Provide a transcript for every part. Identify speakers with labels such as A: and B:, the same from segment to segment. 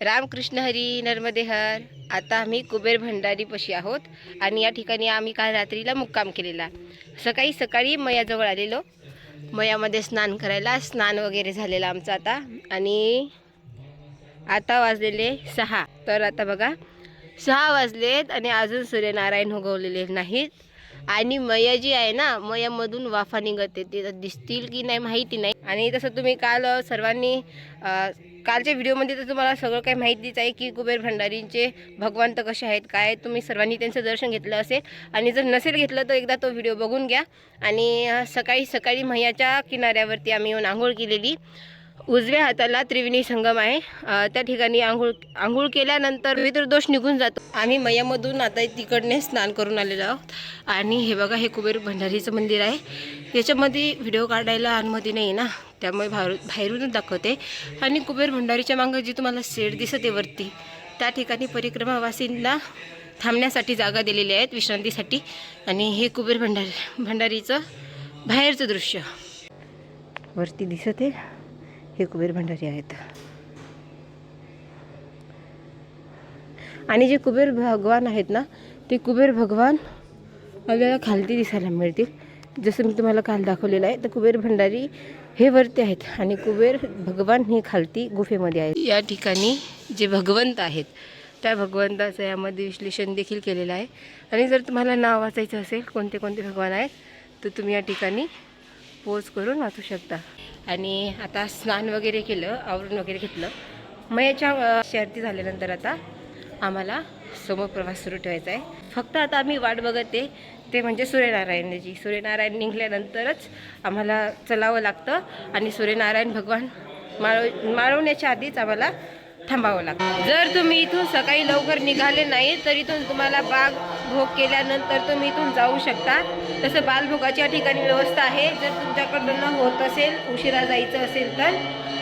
A: रामकृष्ण हरी नर्मदे हर आता आम्ही कुबेर भंडारीपाशी आहोत आणि या ठिकाणी आम्ही काल रात्रीला मुक्काम केलेला. सकाळी सकाळी मयाजवळ आलेलो. मयामध्ये स्नान करायला स्नान वगैरे झालेलं आमचं आता. आणि आता वाजलेले सहा. तर आता बघा सहा वाजलेत आणि अजून सूर्यनारायण उगवलेले नाहीत. आणि मया जी आहे ना मयामधून वाफा निघते ते दिसतील की नाही माहिती नाही. आणि तसं तुम्ही काल सर्वांनी कालच्या व्हिडिओमध्ये तर तुम्हाला सगळं काही माहितीच आहे की कुबेर भंडारींचे भगवंत कसे आहेत काय तुम्ही सर्वांनी त्यांचं दर्शन घेतलं असेल. आणि जर नसेल घेतलं तर एकदा तो व्हिडिओ बघून घ्या. आणि सकाळी सकाळी मैयाच्या किनाऱ्यावरती आम्ही येऊन आंघोळ केलेली. उजव्या हाताला त्रिवेणी संगम आहे. त्या ठिकाणी आंघोळ आंघोळ केल्यानंतर वितर दोष निघून जातो. आम्ही मयामधून आता तिकडने स्नान करून आलेलो आहोत. आणि हे बघा हे कुबेर भंडारीचं मंदिर आहे. याच्यामध्ये व्हिडिओ काढायला अनुमती नाही ना? त्यामुळे बाहेर बाहेरूनच दाखवते. आणि कुबेर भंडारीच्या मागं जी तुम्हाला शेड दिसत आहे वरती त्या ठिकाणी परिक्रमावासींना थांबण्यासाठी जागा दिलेली आहेत विश्रांतीसाठी. आणि हे कुबेर भंडारी भंडारीचं बाहेरचं दृश्य. वरती दिसत आहे. हे कुबेर भंडारी आहेत. आणि जे कुबेर भगवान आहेत ना ते कुबेर भगवान आपल्याला खालती दिसायला मिळतील. जसं मी तुम्हाला काल दाखवलेलं आहे तर कुबेर भंडारी हे वरती आहेत आणि कुबेर भगवान हे खालती गुफेमध्ये आहेत. या ठिकाणी जे भगवंत आहेत त्या भगवंताचं यामध्ये विश्लेषण देखील केलेलं आहे. आणि जर तुम्हाला नाव वाचायचं असेल कोणते कोणते भगवान आहेत तर तुम्ही या ठिकाणी पोज करून वाचू शकता. आणि आता स्नान वगैरे केलं आवरून वगैरे घेतलं. मयाच्या शर्ती झाल्यानंतर आता आम्हाला समोर प्रवास सुरू ठेवायचा आहे. फक्त आता आम्ही वाट बघते ते म्हणजे सूर्यनारायणाची सूर्यनारायण निघाल्यानंतरच आम्हाला चलावं लागतं आणि सूर्यनारायण भगवान माळव माळवण्याच्या आधीच आम्हाला थांबावं लागतं. जर तुम्ही इथून सकाळी लवकर निघाले नाही तर इथून तुम्हाला बाग भोग केल्यानंतर तुम्ही इथून जाऊ शकता. तसं बालभोगाच्या ठिकाणी व्यवस्था आहे. जर तुमच्याकडनं होत असेल उशिरा जायचं असेल तर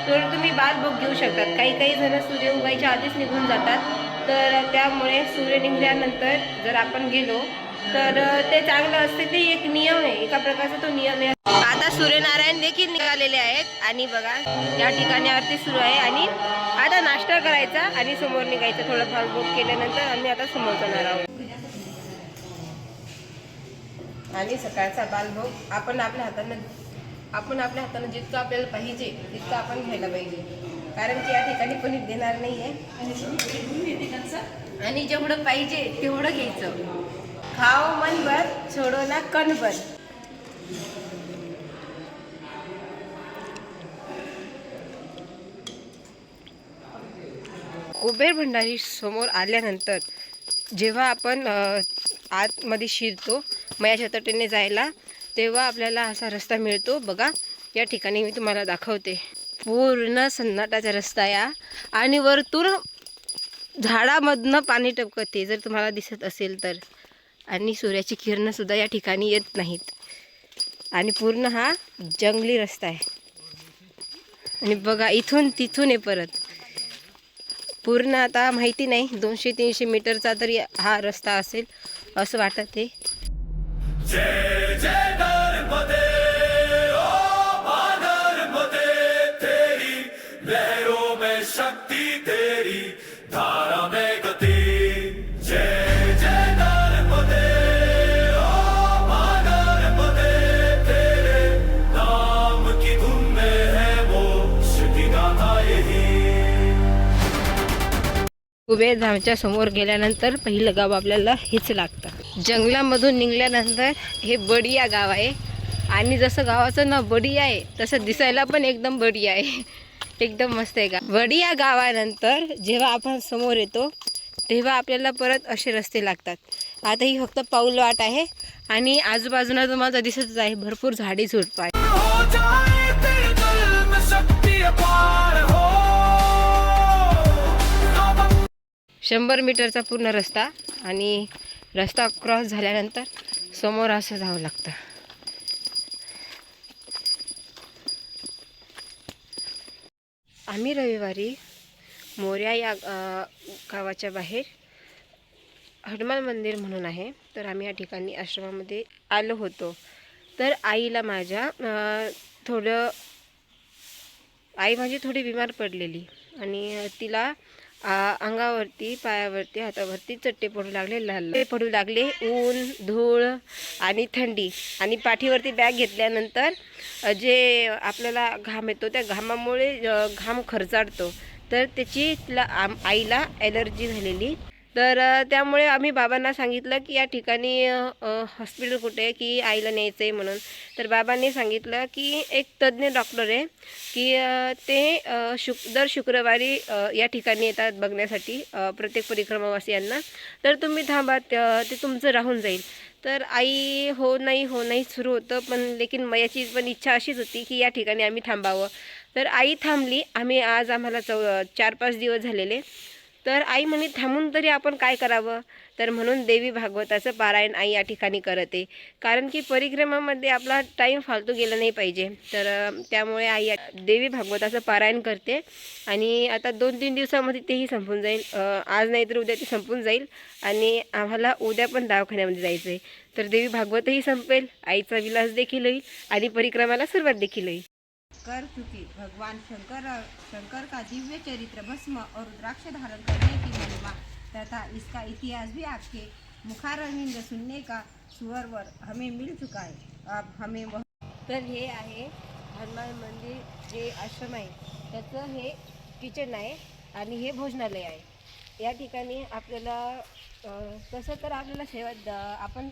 A: तर तुम्ही बालभोग घेऊ शकतात. काही काही जण सूर्य उगायच्या आधीच निघून जातात. तर त्यामुळे सूर्य निघल्यानंतर जर आपण गेलो तर ते चांगलं असते. ते एक नियम आहे. एका प्रकारचा तो नियम आहे. आता सूर्यनारायण देखील निघालेले आहेत. आणि बघा या ठिकाणी आरती सुरू आहे. आणि आता नाश्ता करायचा आणि समोर निघायचं. थोडं बालभोग केल्यानंतर आम्ही आता समोर जाणार आहोत. आणि सकाळचा बालभोग आपण आपल्या हातानं आपण आपल्या हातानं जितकं आपल्याला पाहिजे तितकं आपण घ्यायला पाहिजे. कारण की या ठिकाणी कोणी देणार नाही आहे आणि जेवढं पाहिजे तेवढं घ्यायचं. खाओ मन भर छोडो ना कणभर कुबेर भंडारी समोर आल्यानंतर जेव्हा आपण आतमध्ये शिरतो मयाच्या तटेने जायला तेव्हा आपल्याला असा रस्ता मिळतो. बघा या ठिकाणी मी तुम्हाला दाखवते. पूर्ण सन्नाटाचा रस्ता या आणि वरतून झाडामधनं पाणी टपकते जर तुम्हाला दिसत असेल तर. आणि सूर्याची किरणंसुद्धा या ठिकाणी येत नाहीत. आणि पूर्ण हा जंगली रस्ता आहे. आणि बघा इथून तिथून आहे परत. पूर्ण आता माहिती नाही दोनशे तीनशे मीटरचा तरी हा रस्ता असेल असं वाटत आहे.
B: शक्ति तेरी धार
A: कुबेर धामच्या समोर गेल्यानंतर पहिलं गाव आपल्याला हेच लागतं. जंगलामधून निघाल्यानंतर हे बडिया गाव आहे. आणि जसं गावाचं नाव बडिया आहे तसं दिसायला पण एकदम बडिया आहे. एकदम मस्त आहे का बडिया गावानंतर जेव्हा आपण समोर येतो तेव्हा आपल्याला परत असे रस्ते लागतात. आता ही फक्त पाऊल वाट आहे आणि आजूबाजूला तुम्हाला दिसतच आहे भरपूर झाडी झुडपं आहे शंभर मीटरचा पूर्ण रस्ता आणि रस्ता क्रॉस झाल्यानंतर समोर असं जावं लागतं. आम्ही रविवारी मोर्या या गावाच्या बाहेर हनुमान मंदिर म्हणून आहे. तर आम्ही या ठिकाणी आश्रमामध्ये आलो होतो. तर आईला माझ्या थोडं आई माझी थोडी बिमार पडलेली आणि तिला अंगावरती पायावरती हातावरती चट्टे पडू लागले लाल. पडू लागले ऊन धूळ आणि थंडी. आणि पाठीवरती बॅग घेतल्यानंतर जे आपल्याला घाम येतो त्या घामामुळे घाम खरचाडतो. तर त्याची तिला आम आईला ॲलर्जी झालेली. तर त्यामुळे आम्ही बाबांना सांगितलं की या ठिकाणी हॉस्पिटल कुठे आहे की आईला न्यायचं आहे म्हणून. तर बाबांनी सांगितलं की एक तज्ज्ञ डॉक्टर आहे की ते शुक दर शुक्रवारी या ठिकाणी येतात बघण्यासाठी प्रत्येक परिक्रमावासियांना. तर तुम्ही थांबा ते तुमचं राहून जाईल. तर आई हो नाही हो नाही सुरू होतं पण लेकिन मयाची पण इच्छा अशीच होती की या ठिकाणी आम्ही थांबावं. तर आई थांबली. आम्ही आज आम्हाला चौ चार पाच दिवस झालेले. तर आई म्हणे थांबून तरी आपण काय करावं? तर म्हणून देवी भागवताचं पारायण आई या ठिकाणी करते. कारण की परिक्रमामध्ये आपला टाईम फालतू गेला नाही पाहिजे. तर त्यामुळे आई देवी भागवताचं पारायण करते. आणि आता दोन तीन दिवसामध्ये तेही संपून जाईल. आज नाही तर उद्या ते संपून जाईल. आणि आम्हाला उद्या पण दवाखान्यामध्ये जायचं आहे तर देवी भागवतही संपेल आईचा विलास देखील होईल आणि परिक्रमाला सुरुवात देखील होईल.
C: कर चुकी. भगवान शंकर शंकर का दिव्य चरित्र भस्म और रुद्राक्ष धारण करने की महिमा तथा इसका इतिहास भी आपके मुखारविंद सुनने का सुअरवर हमें मिल चुका है। अब हमें वह
A: तर हे आहे हनुमान मंदिर जे आश्रम आहे. त्याचं हे किचन आहे आणि हे भोजनालय आहे. या ठिकाणी आपल्याला तसं तर आपल्याला सेवा द- आपण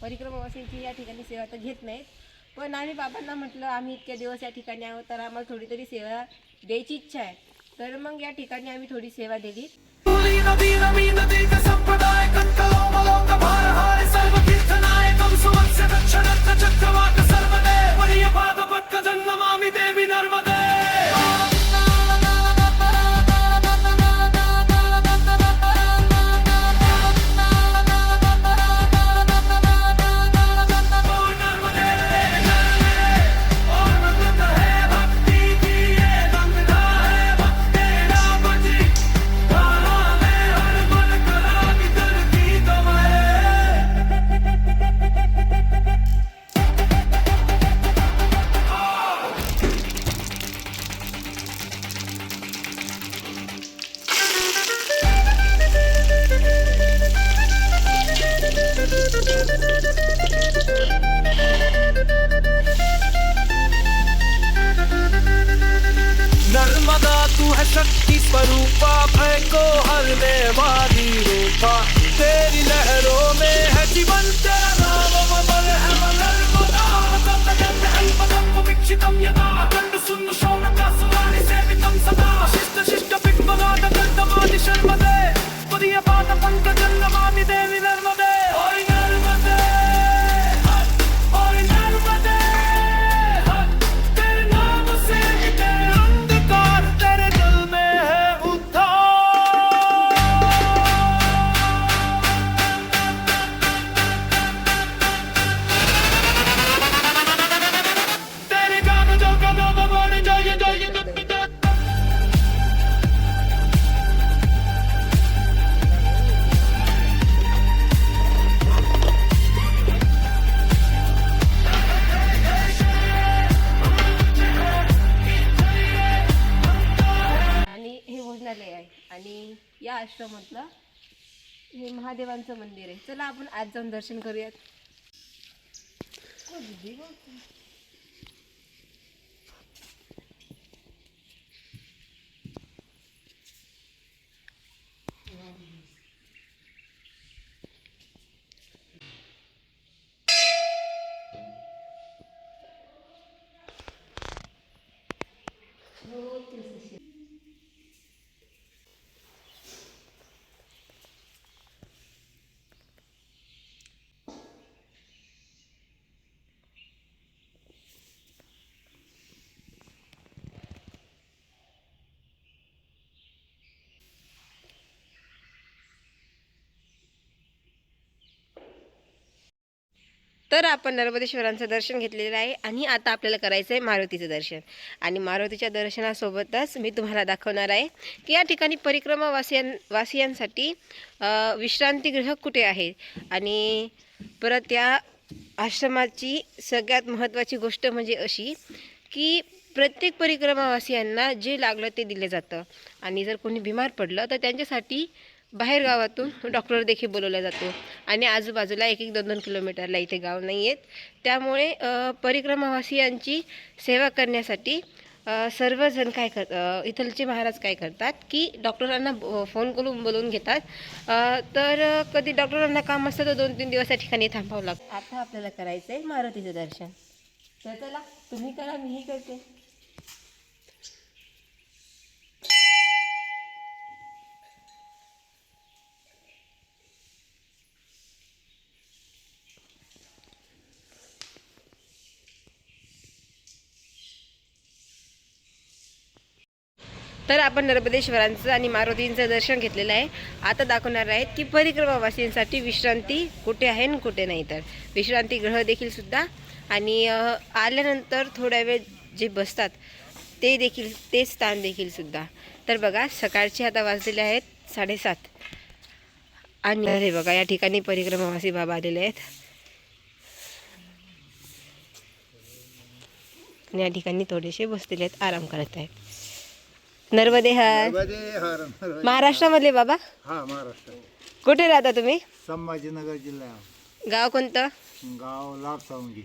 A: परिक्रमावासींची या ठिकाणी सेवा तर घेत नाहीत पण आम्ही बाबांना म्हटलं आम्ही इतक्या दिवस या ठिकाणी आहोत तर आम्हाला थोडी तरी सेवा द्यायची इच्छा आहे. तर मग या ठिकाणी आम्ही थोडी सेवा दिली.
B: चक्रवाक सर्वदे पर्यपाद पक्क जन्म जन्नमामि देवी नर्मदे। Shut या
A: आश्रमातलं. हे महादेवांचं मंदिर आहे. चला आपण आज जाऊन दर्शन करूयात. तर आपण नर्मदेश्वरांचं दर्शन घेतलेलं आहे आणि आता आपल्याला करायचं आहे मारुतीचं दर्शन. आणि मारुतीच्या दर्शनासोबतच मी तुम्हाला दाखवणार आहे की या ठिकाणी परिक्रमा वासियां वासियांसाठी विश्रांतीगृह कुठे आहे? आणि परत या आश्रमाची सगळ्यात महत्त्वाची गोष्ट म्हणजे अशी की प्रत्येक परिक्रमावासियांना जे लागलं ते दिलं जातं. आणि जर कोणी बिमार पडलं तर त्यांच्यासाठी बाहेर गावातून डॉक्टर देखील बोलवला जातो. आणि आजूबाजूला एक एक दोन दोन किलोमीटरला इथे गाव नाही आहेत त्यामुळे परिक्रमावासियांची सेवा करण्यासाठी सर्वजण काय कर इथलचे महाराज काय करतात की डॉक्टरांना फोन करून बोलवून घेतात. तर कधी डॉक्टरांना काम असतं तर दोन तीन दिवस या ठिकाणी थांबावं लागतं. आता आपल्याला करायचं आहे मारुतीचं दर्शन. तर चला तुम्ही करा मीही करते. तर आपण नर्मदेश्वरांचं आणि मारुतींचं दर्शन घेतलेलं आहे. आता दाखवणार आहेत की परिक्रमावासींसाठी विश्रांती कुठे आहे आणि कुठे नाही तर. विश्रांती ग्रह देखील सुद्धा. आणि आल्यानंतर थोड्या वेळ जे बसतात ते देखील ते स्थान देखील सुद्धा. तर बघा सकाळचे आता वाजलेले आहेत साडेसात. आणि अरे बघा या ठिकाणी परिक्रमावासी बाबा आलेले आहेत. आणि या ठिकाणी थोडेसे बसलेले आहेत आराम करत आहेत. नर्मदे हर महाराष्ट्रामधले बाबा?
D: हा महाराष्ट्र
A: कुठे राहता तुम्ही?
D: संभाजीनगर जिल्हा
A: गाव कोणतं?
D: गाव लाभ सावंगी.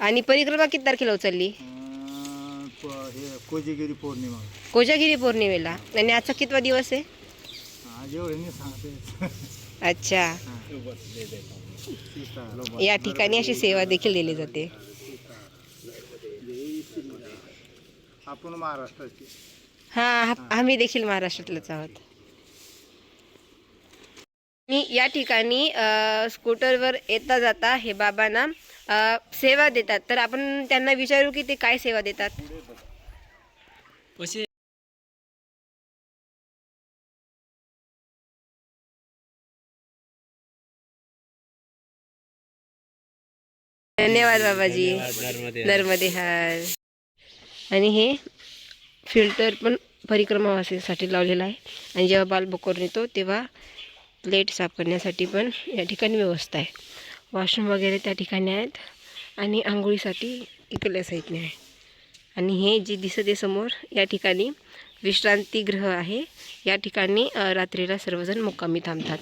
A: आणि परिक्रमा किती तारखेला उचलली?
D: हे कोजेगिरी पौर्णिमा.
A: कोजागिरी पौर्णिमेला. आणि आजचा कितवा दिवस आहे?
D: आज एवढे नाही सांगते
A: अच्छा. या ठिकाणी अशी सेवा देखील दिली जाते.
D: आपण महाराष्ट्राचे.
A: हा आम्ही देखील महाराष्ट्रातलेच आहोत. आणि या ठिकाणी स्कूटरवर येता जाता हे बाबांना सेवा देतात. तर आपण त्यांना विचारू की ते काय सेवा देतात? धन्यवाद बाबाजी. नर्मदे हार. आणि हे फिल्टर पण परिक्रमावासीसाठी लावलेला आहे. आणि जेव्हा बाल नेतो तेव्हा प्लेट साफ करण्यासाठी पण या ठिकाणी व्यवस्था आहे. वॉशरूम वगैरे त्या ठिकाणी आहेत. आणि आंघोळीसाठी इकडल्या साईडने आहे. आणि हे जे दिसत आहे समोर या ठिकाणी विश्रांतीगृह आहे. या ठिकाणी रात्रीला सर्वजण मुक्कामी थांबतात.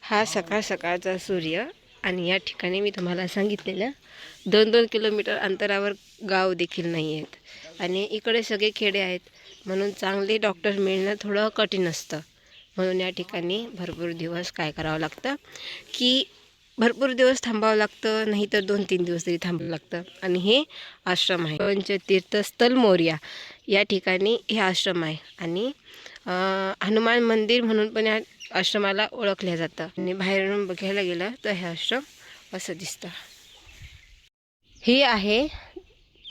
A: हा सकाळ सकाळचा सूर्य आणि या ठिकाणी मी तुम्हाला सांगितलेलं दोन दोन किलोमीटर अंतरावर गाव देखील नाही आहेत आणि इकडे सगळे खेडे आहेत. म्हणून चांगले डॉक्टर मिळणं थोडं कठीण असतं. म्हणून या ठिकाणी भरपूर दिवस काय करावं लागतं? की भरपूर दिवस थांबावं लागतं नाही तर दोन तीन दिवस तरी थांबावं लागतं. आणि हे आश्रम आहे. पंचतीर्थस्थल मोर्या या ठिकाणी हे आश्रम आहे. आणि हनुमान मंदिर म्हणून पण या आश्रमाला ओळखलं जातं. आणि बाहेरून बघायला गेलं तर हे आश्रम असं दिसतं. ही आहे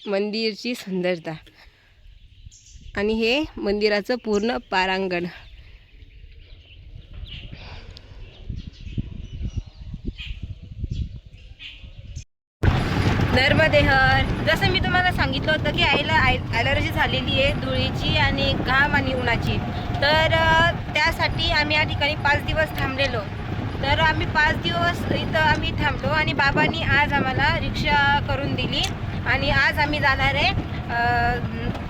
A: मंदिरची सुंदरता. आणि हे मंदिराचं पूर्ण पारांगण. नर्मदेहर. जसं मी तुम्हाला सांगितलं होतं की आईला आय ॲलर्जी झालेली आहे धुळीची आणि घाम आणि उन्हाची. तर त्यासाठी आम्ही या ठिकाणी पाच दिवस थांबलेलो. तर आम्ही पाच दिवस इथं आम्ही थांबलो आणि बाबांनी आज आम्हाला रिक्षा करून दिली. आणि आज आम्ही जाणार आहे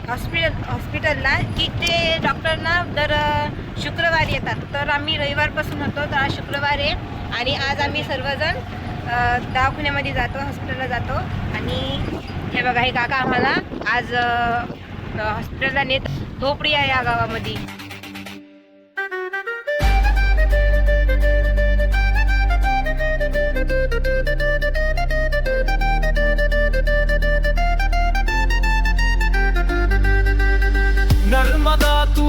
A: हॉस्पिटल हॉस्पिटलला की ते डॉक्टरना दर शुक्रवार शुक्रवारी येतात. तर आम्ही रविवारपासून होतो तर आज शुक्रवार आहे. आणि आज आम्ही सर्वजण दवाखान्यामध्ये जातो हॉस्पिटलला जातो. आणि हे बघा हे काका आम्हाला आज हॉस्पिटलला नेत धोपडिया या गावामध्ये.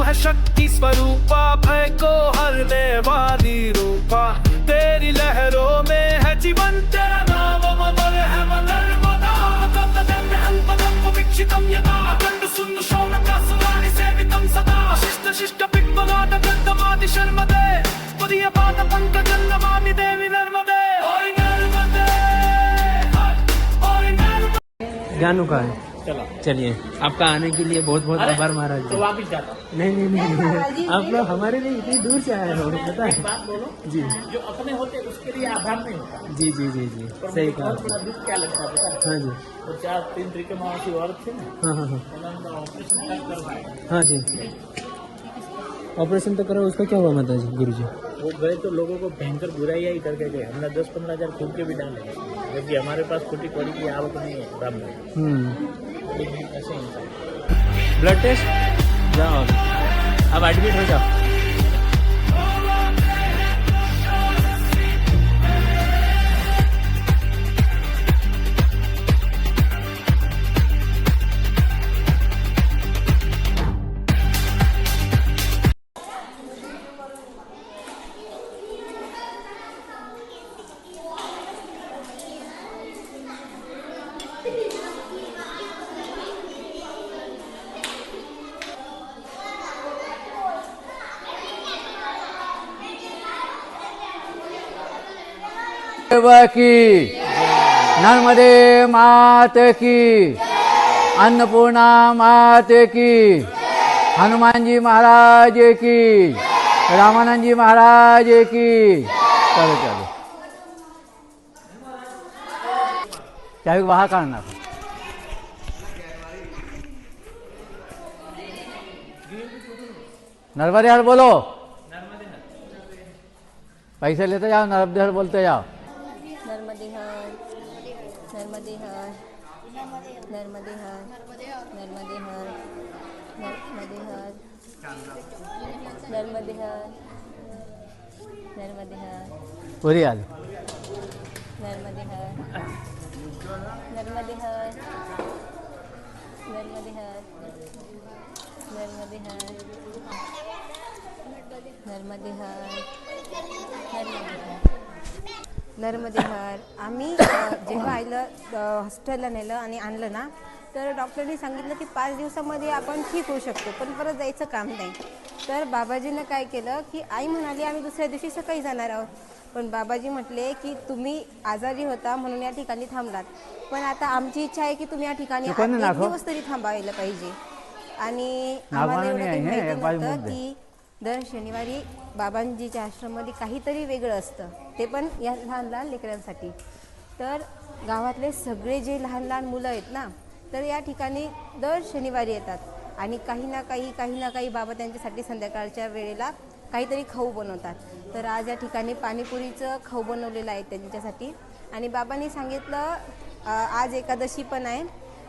B: है शक्ति स्वरूपा भय को हरने वाली रूपा। तेरी लहरों में है जीवन तेरा नाम अमर है नर्मदा तप्तजन्य अल्पदं विक्षितं यदा। अखण्ड सुन्न शौनकासुराणि सेवितं सदा। शिष्ट शिष्ट पिप्पलाट गन्धमादि शर्मदे स्फुरियपाद पङ्कजं नमामि देवि नर्मदे। ओय नर्मदे ओय नर्मदे।
E: गाणं काय चलिए आपका आने के लिए बहुत बहुत आभार महाराज जी।
F: वापिस जाता।
E: नहीं नहीं नहीं, नहीं। आप लोग हमारे लिए इतनी दूर से आए हो पता है।
F: बात बोलो
E: जी।
F: जो अपने होते उसके लिए आभार नहीं होता।
E: जी जी जी जी। सही कहा।
F: क्या लगता है पता हाँ?
E: जी।
F: वो चार तीन तरीके मासी औरत थे ना।
E: हाँ हाँ हाँ।
F: ऑपरेशन करवाया।
E: हाँ जी। ऑपरेशन तो करो उसका क्या हुआ माता जी गुरु जी
F: वो गए तो लोगों को भयंकर बुराइयाँ ही करके गए। हमने दस पंद्रह हज़ार फूक के भी डाले। जबकि हमारे पास खोटी कौड़ी की आवक नहीं है
E: हम्म।
F: लेकिन ऐसे
E: ब्लड टेस्ट जाओ। अब एडमिट हो जाओ।
G: की. नर्मदे मात की. अन्नपूर्णा मात की. हनुमान जी महाराज की. रामानंद जी महाराज की. चलो चलो. त्यावेळी वाहा काढणार. नर्मदे हर बोलो. पैसे लेते जाओ नर्मदे हर बोलते जाओ.
A: नर्मदे हर नर्मदे हर नर्मदे हर नर्मदे हर नर्मदे हर नर्मदे हर नर्मदे हर
G: पुरी आली
A: नर्मदे हर नर्मदे हर नर्मदे हर नर्मदे हर नर्मदे हर नर्मदे हर आम्ही जेव्हा आईला हॉस्पिटलला नेलं आणि आणलं ना तर डॉक्टरनी सांगितलं की पाच दिवसामध्ये आपण ठीक होऊ शकतो पण परत जायचं काम नाही. तर बाबाजीनं काय केलं की आई म्हणाली आम्ही दुसऱ्या दिवशी सकाळी जाणार आहोत. पण बाबाजी म्हटले की तुम्ही आजारी होता म्हणून या ठिकाणी थांबलात. पण आता आमची इच्छा आहे की तुम्ही या ठिकाणी एक. दिवस तरी थांबायला पाहिजे. आणि आम्हाला एवढं काही माहिती नव्हतं. की दर शनिवारी बाबांजीच्या आश्रममध्ये काहीतरी वेगळं असतं. ते पण या लहान लहान लेकरांसाठी. तर गावातले सगळे जे लहान लहान मुलं आहेत ना तर या ठिकाणी दर शनिवारी येतात. आणि काही ना काही काही ना काही बाबा त्यांच्यासाठी संध्याकाळच्या वेळेला काहीतरी खाऊ बनवतात. तर आज या ठिकाणी पाणीपुरीचं खाऊ बनवलेलं आहे त्यांच्यासाठी. आणि बाबांनी सांगितलं आज एकादशी पण आहे.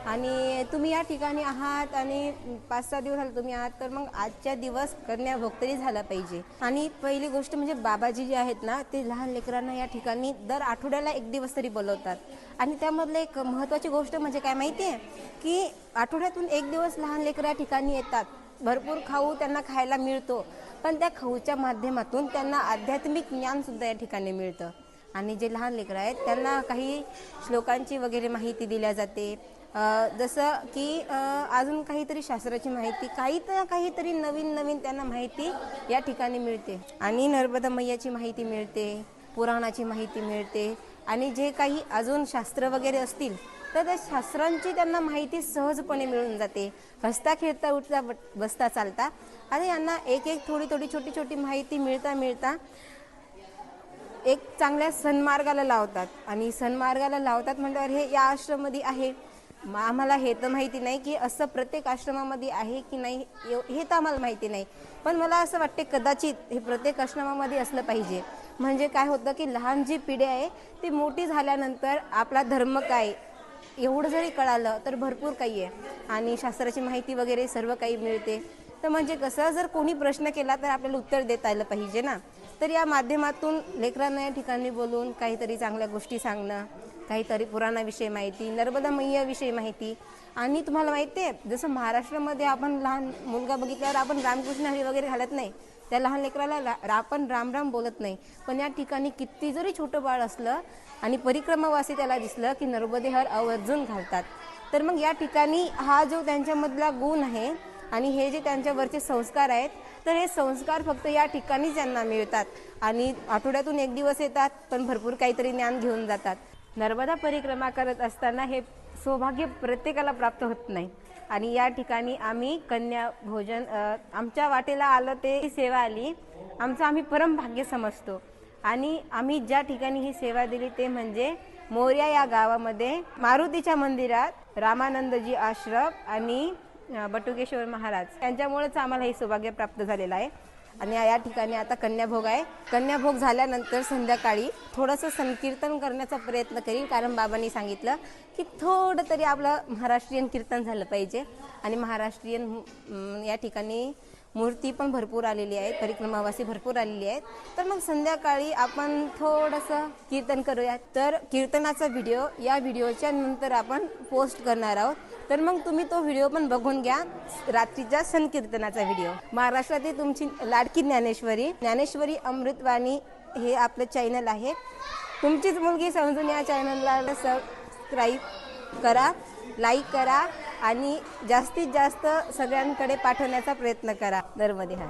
A: आणि तुम्ही या ठिकाणी आहात आणि पाच सहा दिवस झाले तुम्ही आहात तर मग आजच्या दिवस कन्याभोग तरी झाला पाहिजे. आणि पहिली गोष्ट म्हणजे बाबाजी जे आहेत ना ते लहान लेकरांना या ठिकाणी दर आठवड्याला एक दिवस तरी बोलवतात. आणि त्यामधलं एक महत्त्वाची गोष्ट म्हणजे काय माहिती आहे की आठवड्यातून एक दिवस लहान लेकरं या ठिकाणी येतात. भरपूर खाऊ त्यांना खायला मिळतो पण त्या खाऊच्या माध्यमातून त्यांना आध्यात्मिक ज्ञानसुद्धा या ठिकाणी मिळतं. आणि जे लहान लेकरं आहेत त्यांना काही श्लोकांची वगैरे माहिती दिल्या जाते. जसं की अजून काहीतरी शास्त्राची माहिती काही तर काहीतरी नवीन नवीन त्यांना माहिती या ठिकाणी मिळते. आणि नर्मदा मैयाची माहिती मिळते पुराणाची माहिती मिळते. आणि जे काही अजून शास्त्र वगैरे असतील तर त्या शास्त्रांची त्यांना माहिती सहजपणे मिळून जाते. हसता खेळता उठता बसता चालता. आणि यांना एक एक थोडी थोडी छोटी छोटी माहिती मिळता मिळता एक चांगल्या सन्मार्गाला लावतात. आणि सन्मार्गाला लावतात म्हटल्यावर हे या आश्रममध्ये आहे. म- आम्हाला हे तर माहिती नाही की असं प्रत्येक आश्रमामध्ये आहे की नाही हे तर आम्हाला माहिती नाही. पण मला असं वाटते कदाचित हे प्रत्येक आश्रमामध्ये असलं पाहिजे. म्हणजे काय होतं की लहान जी पिढी आहे ती मोठी झाल्यानंतर आपला धर्म काय एवढं जरी कळालं तर भरपूर काही आहे. आणि शास्त्राची माहिती वगैरे सर्व काही मिळते. तर म्हणजे कसं जर कोणी प्रश्न केला तर आपल्याला उत्तर देता आलं पाहिजे ना. तर या माध्यमातून लेकरांना या ठिकाणी बोलून काहीतरी चांगल्या गोष्टी सांगणं काहीतरी पुराणाविषयी माहिती नर्मदा मैयाविषयी माहिती. आणि तुम्हाला माहिती आहे जसं महाराष्ट्रामध्ये आपण लहान मुलगा बघितल्यावर आपण रामकृष्ण हरी वगैरे घालत नाही. त्या लहान लेकराला रा- आपण राम राम बोलत नाही. पण या ठिकाणी किती जरी छोटं बाळ असलं आणि परिक्रमावासी त्याला दिसलं की नर्मदे हर आवर्जून घालतात. तर मग या ठिकाणी हा जो त्यांच्यामधला गुण आहे आणि हे जे त्यांच्यावरचे संस्कार आहेत तर हे संस्कार फक्त या ठिकाणीच त्यांना मिळतात. आणि आठवड्यातून एक दिवस येतात पण भरपूर काहीतरी ज्ञान घेऊन जातात. नर्मदा परिक्रमा करत असताना हे सौभाग्य प्रत्येकाला प्राप्त होत नाही. आणि या ठिकाणी आम्ही कन्या भोजन आमच्या वाटेला आलं ते ही सेवा आली. आमचं आम्ही परम भाग्य समजतो. आणि आम्ही ज्या ठिकाणी ही सेवा दिली ते म्हणजे मोर्या या गावामध्ये मारुतीच्या मंदिरात रामानंदजी आश्रम आणि बटुकेश्वर महाराज. यांच्यामुळेच आम्हाला हे सौभाग्य प्राप्त झालेलं आहे. आणि या ठिकाणी आता कन्याभोग आहे. कन्याभोग झाल्यानंतर संध्याकाळी थोडंसं संकीर्तन करण्याचा प्रयत्न करीन. कारण बाबांनी सांगितलं की थोडं तरी आपलं महाराष्ट्रीयन कीर्तन झालं पाहिजे. आणि महाराष्ट्रीयन या ठिकाणी मूर्ती पण भरपूर आलेली आहे परिक्रमावासी भरपूर आलेली आहेत. तर मग संध्याकाळी आपण थोडंसं कीर्तन करूया तर कीर्तनाचा व्हिडिओ या व्हिडिओच्या नंतर आपण पोस्ट करणार आहोत. तर मग तुम्ही तो व्हिडिओ पण बघून घ्या रात्रीच्या संकीर्तनाचा व्हिडिओ. महाराष्ट्रातील तुमची लाडकी ज्ञानेश्वरी ज्ञानेश्वरी अमृतवाणी हे आपलं चॅनल आहे. तुमचीच मुलगी समजून या चॅनलला सबस्क्राईब करा. लाईक करा आणि जास्तीत जास्त सगळ्यांकडे पाठवण्याचा प्रयत्न करा. दरमध्ये हा